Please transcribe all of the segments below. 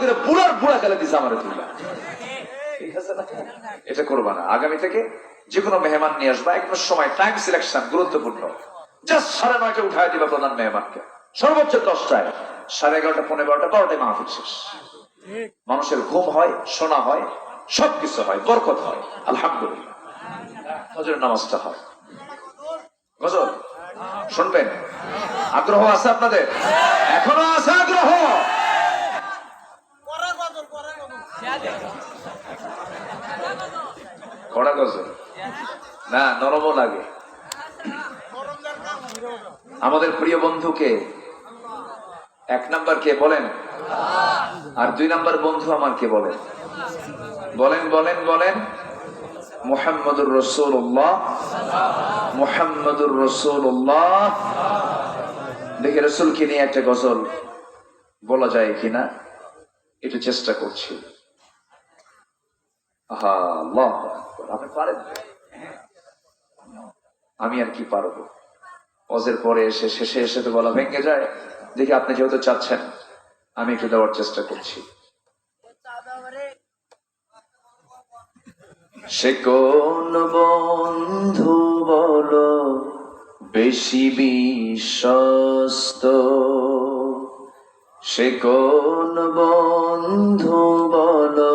করে বুড়ার বুড়া গেলে দিছে আমার এটা করবা না। আগামী থেকে যে কোনো মেহমান নিয়ে আসবা সময় টাইম সিলেকশন গুরুত্বপূর্ণ। জাস্ট সাড়ে নয়টা উঠায় দিবা প্রধান মেহমানকে। সর্বোচ্চ দশটায়। সাড়ে এগারোটা পনেরো বারোটা, বারোটায় মাহফিল শেষ। মানুষের ঘুম হয়, শোনা হয়, সবকিছু হয়, বরকত হয়। আলহামদুলিল্লাহ। নামাজটা হয়। গজল? শুনবেন? আগ্রহ আছে আপনাদের? এখনও আছে আগ্রহ? কড়া গজল? না নরমও লাগে। আমাদের প্রিয় বন্ধুকে এক নাম্বার কে বলেন? আর দুই নাম্বার বন্ধু আমার কে বলেন? বলেন বলেন বলেন। মোহাম্মদুর রসুল্লাহ মোহাম্মদুর রসুল্লাহ দেখে রসুলকে নিয়ে একটা গজল বলা যায় কিনা? এটা চেষ্টা করছি। আমি আর কি পারব? অজের পরে এসে শেষে এসে তো বলা ভেঙে যায়। দেখি আপনি যেহেতু চাচ্ছেন, আমি একটু দেওয়ার চেষ্টা করছি। সে কোন বন্ধু বলো, বেশি বিশ্বস্ত? সে কোন বন্ধু বলো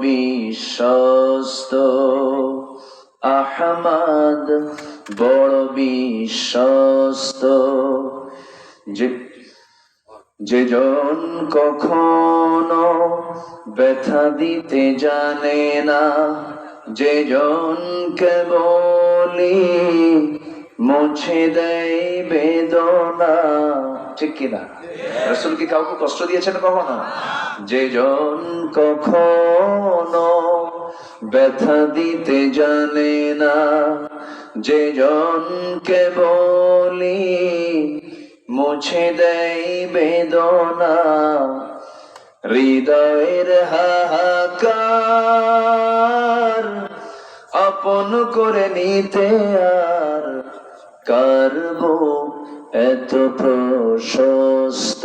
বিশ্বস্ত। আহমদ বড় বিশ্বস্ত। যেজন কখনো ব্যথা দিতে জানে না যেজন কেবলি মুছে দেয় বেদনা। ঠিক কিনা? রসুল কি কাউকে কষ্ট দিয়েছেন কখনো? যেজন কখনো ব্যথা দিতে জানে না, যেজন কেবলি মুছে দেয় বেদনা, হৃদয়ের হাহাকার আপন করে নিতে আর কারব এত প্রশস্ত।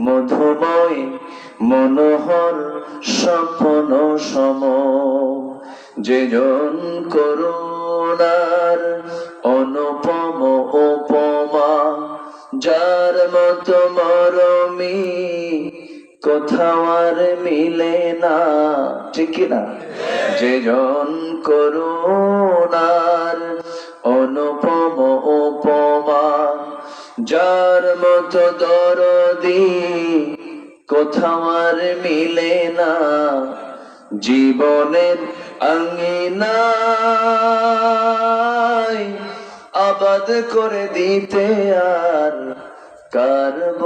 মধুময় মনোহর স্বপ্ন সম। যেজন করুণার অনুপম উপমা, যার মতো মরমি কোথাও আর মিলে না। ঠিক না? যেজন করুণার যার মতো দরদি কোথাও আর মিলে না। জীবনের আঙ্গিনায় আবাদ করে দিতে আর কারব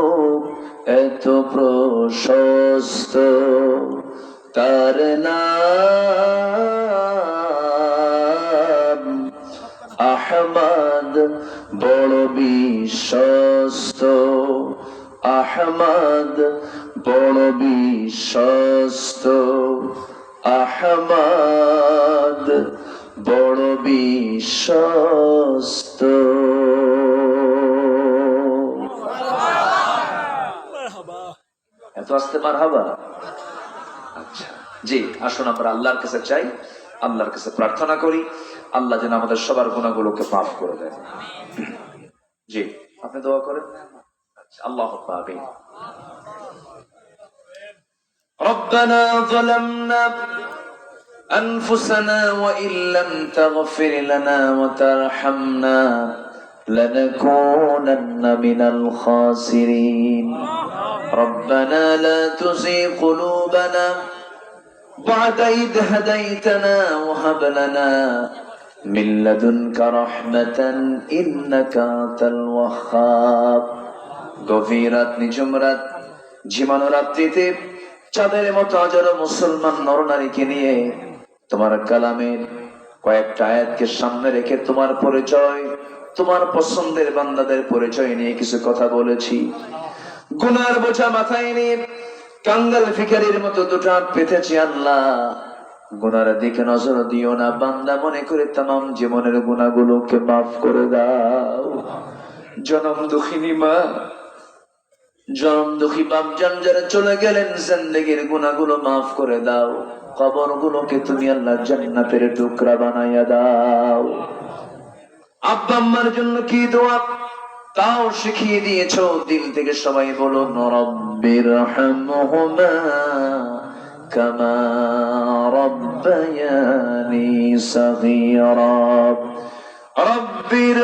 এত প্রশস্ত? তার নাম আহমদ, বড় বিশ্বস্ত। আহমদ, বড় বিশ্বস্ত। আহমদ, বড় বিশ্বস্ত। এত আসতে পার হবা আচ্ছা জি, আসুন, আমরা আল্লাহর কাছে চাই। আল্লাহর কাছে প্রার্থনা করি আল্লাহ যেন আমাদের সবার গুণাগুলোকে মাফ করে দেন জি আপনি দোয়া করেন আল্লাহ আমিন ربنا ظلمنا أنفسنا وإن لم تغفر لنا وترحمنا لنكونن من الخاسرين ربنا لا تزغ قلوبنا بعد إذ هديتنا وهب لنا من لدنك رحمة إنك أنت الوهاب গভীরাত নিঝুমরাত ঝিমানো রাত্রিতে চাঁদের মতো হাজারো মুসলমান নরনারীকে নিয়ে তোমার কালামের কয়েকটা আয়াতকে সামনে রেখে তোমার পরিচয় তোমার পছন্দের বান্দাদের পরিচয় নিয়ে কিছু কথা বলেছি গুনার বোঝা মাথায় নিয়ে কাঙ্গাল ফিকারির মতো দুটো হাত পেতেছি আল্লাহ। গুনার দিকে নজর দিও না, বান্দা মনে করে তাম জীবনের গুণাগুলোকে মাফ করে দাও। জনম দুঃখিনী মা, জনম দুঃখী বাপজান যারা চলে গেলেন, জিন্দগির গুণাগুলো মাফ করে দাও। কবর গুলোকে তুমি আল্লাহ জান্নাতের টুকরা বানাইয়া দাও। আব্বা আম্মার জন্য কি দোয়া? তাও শিখিয়ে দিয়েছ, দিল থেকে সবাই বলো রব্বির রব্বির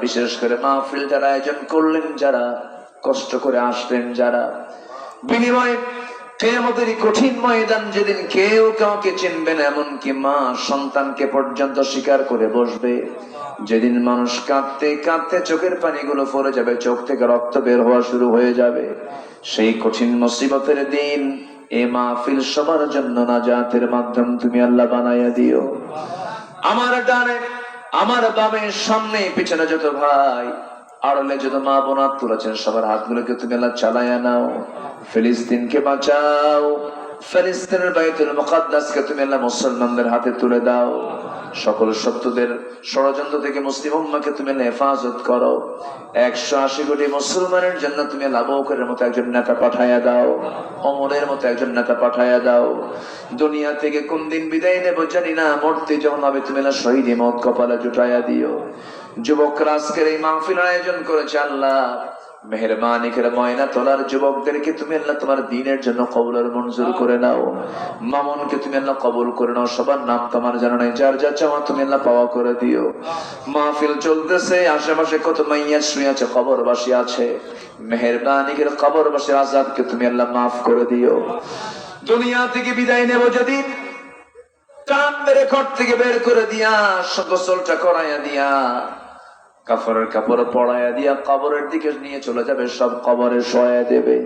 বিশেষ করে মাহফিল যারা আয়োজন করলেন যারা, কষ্ট করে আসলেন যারা। বিনিময়ে কেয়ামতের কঠিন ময়দান যেদিন কেউ কাউকে চিনবে না, এমনকি মা সন্তানকে পর্যন্ত স্বীকার করে বসবে। যেদিন মানুষ কাঁদতে কাঁদতে চোখের পানিগুলো পড়ে যাবে, চোখ থেকে রক্ত বের হওয়া শুরু হয়ে যাবে। সেই কঠিন মুসিবতের দিন এ মাহফিল সবার জন্য নাজাতের মাধ্যম তুমি আল্লাহ বানাইয়া দিও। আমার ডানে, আমার বামের সামনে, পিছনে যত ভাই আড়লে যত মা বোনা তুলেছেন সবার হাতগুলোকে তুমি আল্লাহ চালাইয়া নাও ফিলিস্তিনকে বাঁচাও। ফিলিস্তিনের বাইতুল মুকাদ্দাসকে তুমি আল্লাহ মুসলমানদের হাতে তুলে দাও। সকল শত্রুদের ষড়যন্ত্র থেকে মুসলিম উম্মাকে তুমি হেফাজত করো। একশো আশি কোটি মুসলমানের জন্য তুমি লাবকের মতো একজন নেতা পাঠাইয়া দাও অমরের মতো একজন নেতা পাঠাইয়া দাও। দুনিয়া থেকে কোন দিন বিদায় নেব জানি না, মরতে যখন হবে তুমি আল্লাহ শহীদ মত কপালে জুটাইয়া দিও। যুবকরা আজকের এই মাহফিল আয়োজন করেছে আল্লাহ। মেহরবানি করে ময়না তোলার যুবকদেরকে তুমি আল্লাহ তোমার দিনের জন্য কবুলের মঞ্জুর করে নাও। মামনকে তুমি আল্লাহ কবুল করে নাও। সবার নাম তোমার জানা নাই। যার যা চাওয়া তুমি আল্লাহ পাওয়া করে দিও। মাহফিল চলতেছে, আশেপাশে কত মাইয়া শুয়ে আছে, কবরবাসী আছে। মেহরবানি করে কবরবাসী আজাদকে তুমি আল্লাহ মাফ করে দিও। দুনিয়া থেকে বিদায় নেব যদি। টান মেরে ঘর থেকে বের করে দিয়া গোসলটা করাইয়া দিয়া। কাপড়ের কাপড় পড়াইয়া দিয়া কবরের দিকে নিয়ে চলে যাবে, সব কবরে শোয়া দেবে,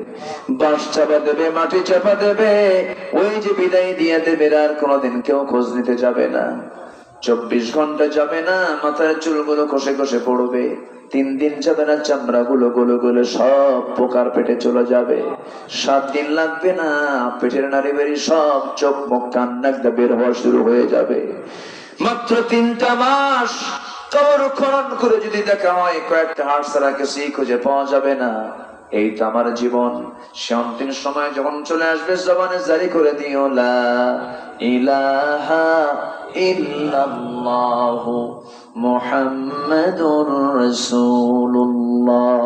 বাঁশ চাপা দেবে, মাটি চাপা দেবে, ওই যে বিদায় দিয়ে দেবে, আর কোনোদিন কেউ খোঁজ নিতে যাবে না। চব্বিশ ঘণ্টা যাবে না, মাথার চুলগুলো কষে কষে পড়বে, তিন দিন যাবে না চামড়া গুলো গুলো গুলো সব পোকার পেটে চলে যাবে। সাত দিন লাগবে না, পেটের নারী বেরি সব চোখ মুখ কান্না বের হওয়া শুরু হয়ে যাবে। মাত্র তিনটা মাস কবর খনন করে যদি দেখা হয়, কয়েকটা হাট ছাড়া কিছুই খুঁজে পাওয়া যাবে না। এই তো আমার জীবন। অন্তিম সময় যখন চলে আসবে, জবানে জারি করে দিও, লা ইলাহা ইল্লাল্লাহু মুহাম্মাদুর রাসূলুল্লাহ।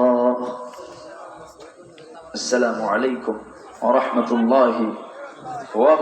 আসসালামু আলাইকুম ওয়া রাহমাতুল্লাহি ওয়া